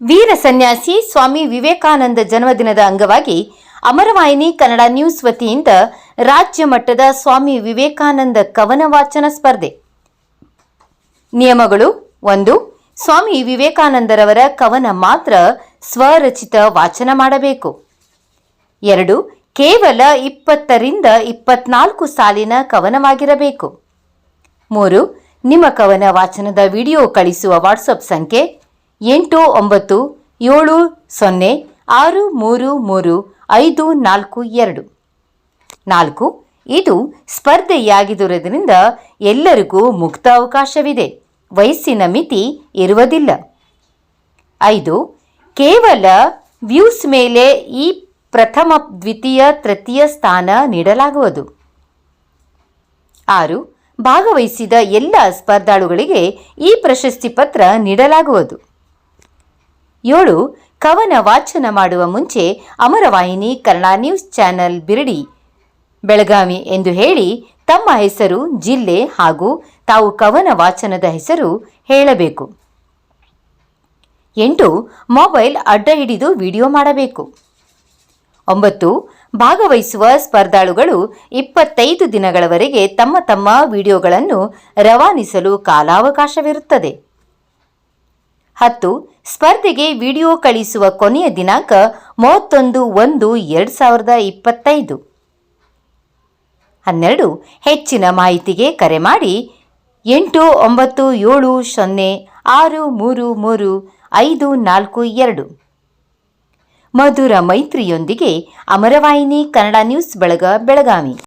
ವೀರ ಸನ್ಯಾಸಿ ಸ್ವಾಮಿ ವಿವೇಕಾನಂದ ಜನ್ಮದಿನದ ಅಂಗವಾಗಿ ಅಮರವಾಹಿನಿ ಕನ್ನಡ ನ್ಯೂಸ್ ವತಿಯಿಂದ ರಾಜ್ಯ ಮಟ್ಟದ ಸ್ವಾಮಿ ವಿವೇಕಾನಂದ ಕವನ ವಾಚನ ಸ್ಪರ್ಧೆ. ನಿಯಮಗಳು ಒಂದು, ಸ್ವಾಮಿ ವಿವೇಕಾನಂದರವರ ಕವನ ಮಾತ್ರ ಸ್ವರಚಿತ ವಾಚನ ಮಾಡಬೇಕು. ಎರಡು, ಕೇವಲ ಇಪ್ಪತ್ತರಿಂದ ಇಪ್ಪತ್ನಾಲ್ಕು ಸಾಲಿನ ಕವನವಾಗಿರಬೇಕು. ಮೂರು, ನಿಮ್ಮ ಕವನ ವಾಚನದ ವಿಡಿಯೋ ಕಳಿಸುವ ವಾಟ್ಸಪ್ ಸಂಖ್ಯೆ ಎಂಟು ಒಂಬತ್ತು ಏಳು ಸೊನ್ನೆ ಆರು ಮೂರು ಮೂರು ಐದು ನಾಲ್ಕು ಎರಡು. ನಾಲ್ಕು, ಇದು ಸ್ಪರ್ಧೆಯಾಗಿರುವುದರಿಂದ ಎಲ್ಲರಿಗೂ ಮುಕ್ತ ಅವಕಾಶವಿದೆ ವಯಸ್ಸಿನ ಮಿತಿ ಇರುವುದಿಲ್ಲ. ಐದು, ಕೇವಲ ವ್ಯೂಸ್ ಮೇಲೆ ಈ ಪ್ರಥಮ, ದ್ವಿತೀಯ, ತೃತೀಯ ಸ್ಥಾನ ನೀಡಲಾಗುವುದು. ಆರು, ಭಾಗವಹಿಸಿದ ಎಲ್ಲ ಸ್ಪರ್ಧಾಳುಗಳಿಗೆ ಈ ಪ್ರಶಸ್ತಿ ಪತ್ರ ನೀಡಲಾಗುವುದು. ಏಳು, ಕವನ ವಾಚನ ಮಾಡುವ ಮುಂಚೆ ಅಮರವಾಹಿನಿ ಕನ್ನಡ ನ್ಯೂಸ್ ಚಾನೆಲ್ ಬಿರಡಿ. ಬೆಳಗಾವಿ ಎಂದು ಹೇಳಿ ತಮ್ಮ ಹೆಸರು, ಜಿಲ್ಲೆ ಹಾಗೂ ತಾವು ಕವನ ವಾಚನದ ಹೆಸರು ಹೇಳಬೇಕು. ಎಂಟು, ಮೊಬೈಲ್ ಅಡ್ಡ ಹಿಡಿದು ವಿಡಿಯೋ ಮಾಡಬೇಕು. ಒಂಬತ್ತು, ಭಾಗವಹಿಸುವ ಸ್ಪರ್ಧಾಳುಗಳು ಇಪ್ಪತ್ತೈದು ದಿನಗಳವರೆಗೆ ತಮ್ಮ ತಮ್ಮ ವಿಡಿಯೋಗಳನ್ನು ರವಾನಿಸಲು ಕಾಲಾವಕಾಶವಿರುತ್ತದೆ. ಹತ್ತು, ಸ್ಪರ್ಧೆಗೆ ವಿಡಿಯೋ ಕಳಿಸುವ ಕೊನೆಯ ದಿನಾಂಕ ಮೂವತ್ತೊಂದು ಒಂದು ಎರಡು ಸಾವಿರದ ಇಪ್ಪತ್ತೈದು. ಹನ್ನೆರಡು, ಹೆಚ್ಚಿನ ಮಾಹಿತಿಗೆ ಕರೆ ಮಾಡಿ ಎಂಟು, ಒಂಬತ್ತು, ಏಳು, ಸೊನ್ನೆ, ಆರು, ಮೂರು ಮೂರು, ಐದು, ನಾಲ್ಕು, ಎರಡು. ಮಧುರ ಮೈತ್ರಿಯೊಂದಿಗೆ ಅಮರವಾಹಿನಿ ಕನ್ನಡ ನ್ಯೂಸ್ ಬಳಗ ಬೆಳಗಾವಿ.